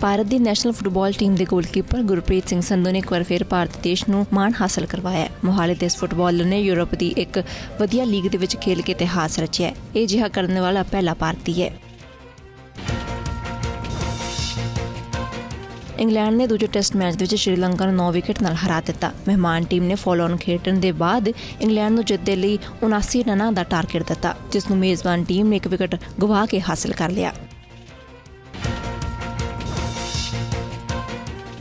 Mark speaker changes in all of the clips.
Speaker 1: ਭਾਰਤ ਦੀ national football team ਦੇ goalkeeper Gurpreet Singh Sandhu ਨੇ ਇੱਕ ਵਾਰ ਫਿਰ ਭਾਰਤ ਦੇਸ਼ ਨੂੰ ਮਾਣ ਹਾਸਲ ਕਰਵਾਇਆ ਹੈ। ਮੋਹਾਲੀ ਦੇ ਇਸ ਫੁੱਟਬਾਲਰ ਨੇ ਯੂਰਪ ਦੀ ਇੱਕ ਵਧੀਆ ਲੀਗ ਦੇ ਵਿੱਚ ਖੇਲ ਕੇ ਇਤਿਹਾਸ ਰਚਿਆ ਹੈ। ਇਹ ਜਿਹਾ ਕਰਨ ਵਾਲਾ ਪਹਿਲਾ ਭਾਰਤੀ ਹੈ। ਇੰਗਲੈਂਡ ਨੇ ਦੂਜੇ ਟੈਸਟ ਮੈਚ ਦੇ ਵਿੱਚ ਸ਼੍ਰੀਲੰਕਾ ਨੂੰ 9 ਵਿਕਟ ਨਾਲ ਹਰਾ ਦਿੱਤਾ। ਮਹਿਮਾਨ ਟੀਮ ਨੇ ਫਾਲੋ ਖੇਡਣ ਦੇ ਬਾਅਦ ਇੰਗਲੈਂਡ ਨੂੰ ਜਿੱਤ ਦੇ ਲਈ 79 ਰਨਾਂ ਦਾ ਟਾਰਗੇਟ ਦਿੱਤਾ, ਜਿਸ ਨੂੰ ਮੇਜ਼ਬਾਨ ਟੀਮ ਨੇ ਇੱਕ ਵਿਕਟ ਗਵਾ ਕੇ ਹਾਸਲ ਕਰ ਲਿਆ।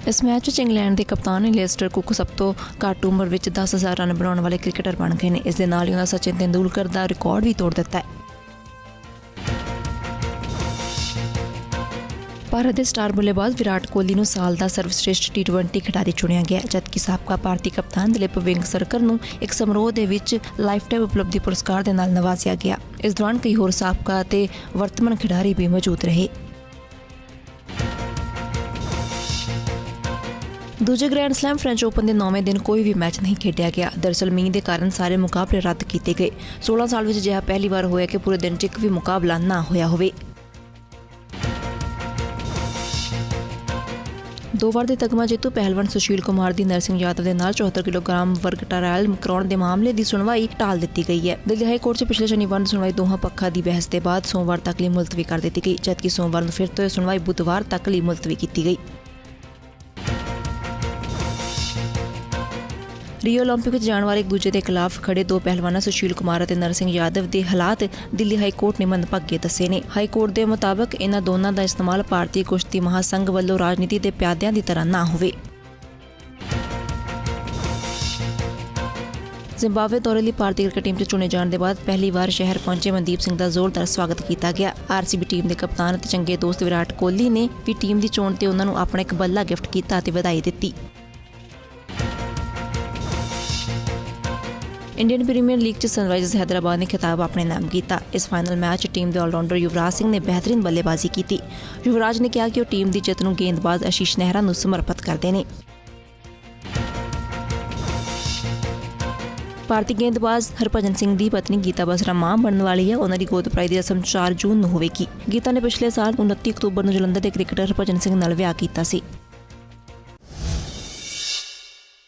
Speaker 1: ਇਸ ਮੈਚ ਵਿੱਚ ਇੰਗਲੈਂਡ ਦੇ ਕਪਤਾਨ ਲੈਸਟਰ ਕੁੱਕ ਸਭ ਤੋਂ ਘੱਟ ਉਮਰ ਵਿੱਚ 10000 ਰਨ ਬਣਾਉਣ ਵਾਲੇ ਕ੍ਰਿਕਟਰ ਬਣ ਗਏ ਨੇ। ਇਸ ਦੇ ਨਾਲ ਹੀ ਉਹਨਾਂ ਸਚਿਨ ਤੇਂਦੁਲਕਰ ਦਾ ਰਿਕਾਰਡ ਵੀ ਤੋੜ ਦਿੱਤਾ ਹੈ। ਭਾਰਤ ਦੇ ਸਟਾਰ ਬੱਲੇਬਾਜ਼ ਵਿਰਾਟ ਕੋਹਲੀ ਨੂੰ ਸਾਲ ਦਾ ਸਰਵਸ਼੍ਰੇਸ਼ਠ ਟੀ20 ਖਿਡਾਰੀ ਚੁਣਿਆ ਗਿਆ ਜਦਕਿ ਸਾਬਕਾ ਭਾਰਤੀ ਕਪਤਾਨ ਦਿਲੀਪ ਵਿੰਗ ਸਰਕਰ ਨੂੰ ਇੱਕ ਸਮਾਰੋਹ ਦੇ ਵਿੱਚ ਲਾਈਫਟਾਈਮ ਉਪਲਬਧੀ ਪੁਰਸਕਾਰ ਦੇ ਨਾਲ ਨਵਾਜ਼ਿਆ ਗਿਆ। ਇਸ ਦੌਰਾਨ ਕਈ ਹੋਰ ਸਾਬਕਾ ਅਤੇ ਵਰਤਮਾਨ ਖਿਡਾਰੀ ਵੀ ਮੌਜੂਦ ਰਹੇ। ਦੂਜੇ ਗ੍ਰੈਂਡ ਸਲੈਮ ਫ੍ਰੈਂਚ ਓਪਨ ਦੇ 9ਵੇਂ ਦਿਨ ਕੋਈ ਵੀ ਮੈਚ ਨਹੀਂ ਖੇਡਿਆ ਗਿਆ। ਦਰਅਸਲ ਮੀਂਹ ਦੇ ਕਾਰਨ ਸਾਰੇ ਮੁਕਾਬਲੇ ਰੱਦ ਕੀਤੇ ਗਏ। 16 ਸਾਲ ਵਿੱਚ ਅਜਿਹਾ ਪਹਿਲੀ ਵਾਰ ਹੋਇਆ ਕਿ ਪੂਰੇ ਦਿਨ 'ਚ ਇੱਕ ਵੀ ਮੁਕਾਬਲਾ ਨਾ ਹੋਇਆ ਹੋਵੇ। ਦੋ ਵਾਰ ਦੇ ਤਗਮਾ ਜੇਤੂ ਪਹਿਲਵਾਨ ਸੁਸ਼ੀਲ ਕੁਮਾਰ ਦੀ ਨਰਸਿੰਘ ਯਾਦਵ ਦੇ ਨਾਲ 74 ਕਿਲੋਗ੍ਰਾਮ ਵਰਗ ਟਰਾਇਲ ਕਰਾਉਣ ਦੇ ਮਾਮਲੇ ਦੀ ਸੁਣਵਾਈ ਟਾਲ ਦਿੱਤੀ ਗਈ ਹੈ। ਦਿੱਲੀ ਹਾਈ ਕੋਰਟ 'ਚ ਪਿਛਲੇ ਸ਼ਨੀਵਾਰ ਨੂੰ ਸੁਣਵਾਈ ਦੋਹਾਂ ਪੱਖਾਂ ਦੀ ਬਹਿਸ ਦੇ ਬਾਅਦ ਸੋਮਵਾਰ ਤੱਕ ਲਈ ਮੁਲਤਵੀ ਕਰ ਦਿੱਤੀ ਗਈ, ਜਦਕਿ ਸੋਮਵਾਰ ਨੂੰ ਫਿਰ ਤੋਂ ਇਹ ਸੁਣਵਾਈ ਬੁੱਧਵਾਰ ਤੱਕ ਲਈ ਮੁਲਤਵੀ ਕੀਤੀ ਗਈ। ਰੀਓ 올림픽 ਵਿੱਚ ਜਾਣ ਵਾਲੇ ਇੱਕ ਦੂਜੇ ਦੇ ਖਿਲਾਫ ਖੜੇ ਦੋ ਪਹਿਲਵਾਨਾਂ ਸੁਸ਼ੀਲ ਕੁਮਾਰ ਅਤੇ ਨਰਸਿੰਘ ਯਾਦਵ ਦੇ ਹਾਲਾਤ ਦਿੱਲੀ ਹਾਈ ਕੋਰਟ ਨੇ ਮੰਦਭਾਗੇ ਦੱਸੇ ਨੇ ਹਾਈ ਕੋਰਟ ਦੇ ਮੁਤਾਬਕ ਇਹਨਾਂ ਦੋਨਾਂ ਦਾ ਇਸਤੇਮਾਲ ਭਾਰਤੀ ਕੁਸ਼ਤੀ ਮਹਾਸੰਘ ਵੱਲੋਂ ਰਾਜਨੀਤੀ ਦੇ ਪਿਆਦਿਆਂ ਦੀ ਤਰ੍ਹਾਂ ਨਾ ਹੋਵੇ ਜ਼ਿੰਬਾਬਵੇ ਦੌਰੇ ਲਈ ਭਾਰਤੀ ਕ੍ਰਿਕਟ ਟੀਮ 'ਚ ਚੁਣੇ ਜਾਣ ਦੇ ਬਾਅਦ ਪਹਿਲੀ ਵਾਰ ਸ਼ਹਿਰ ਪਹੁੰਚੇ ਮਨਦੀਪ ਸਿੰਘ ਦਾ ਜ਼ੋਰਦਾਰ ਸਵਾਗਤ ਕੀਤਾ ਗਿਆ ਆਰਸੀਬੀ ਟੀਮ ਦੇ ਕਪਤਾਨ ਅਤੇ ਚੰਗੇ ਦੋਸਤ ਵਿਰਾਟ ਕੋਹਲੀ ਨੇ ਵੀ ਟੀਮ ਦੀ ਚੋਣ ਤੇ ਉਹਨਾਂ ਨੂੰ ਆਪਣਾ ਇੱਕ ਬੱਲਾ ਗਿਫਟ ਕੀਤਾ ਅਤੇ ਵਧਾਈ ਦਿੱਤੀ ਇੰਡੀਅਨ ਪ੍ਰੀਮੀਅਰ ਲੀਗ 'ਚ ਸਨਰਾਈਜ਼ਰਸ ਹੈਦਰਾਬਾਦ ਨੇ ਖਿਤਾਬ ਆਪਣੇ ਨਾਮ ਕੀਤਾ। ਇਸ ਫਾਈਨਲ ਮੈਚ ਟੀਮ ਦੇ ਆਲਰਾਊਂਡਰ ਯੁਵਰਾਜ ਸਿੰਘ ਨੇ ਬਿਹਤਰੀਨ ਬੱਲੇਬਾਜ਼ੀ ਕੀਤੀ। ਯੁਵਰਾਜ ਨੇ ਕਿਹਾ ਕਿ ਉਹ ਟੀਮ ਦੀ ਜਿੱਤ ਨੂੰ ਗੇਂਦਬਾਜ਼ ਆਸ਼ੀਸ਼ ਨਹਿਰਾ ਨੂੰ ਸਮਰਪਿਤ ਕਰਦੇ ਨੇ। ਭਾਰਤੀ ਗੇਂਦਬਾਜ਼ ਹਰਭਜਨ ਸਿੰਘ ਦੀ ਪਤਨੀ ਗੀਤਾ ਬਸਰਾ ਮਾਂ ਬਣਨ ਵਾਲੀ ਹੈ। ਉਹਨਾਂ ਦੀ ਗੋਦ ਦੀ ਰਸਮ 4 ਜੂਨ ਨੂੰ ਹੋਵੇਗੀ। ਗੀਤਾ ਨੇ ਪਿਛਲੇ ਸਾਲ 29 ਅਕਤੂਬਰ ਨੂੰ ਜਲੰਧਰ ਦੇ ਕ੍ਰਿਕਟਰ ਹਰਭਜਨ ਸਿੰਘ ਨਾਲ ਵਿਆਹ ਕੀਤਾ ਸੀ।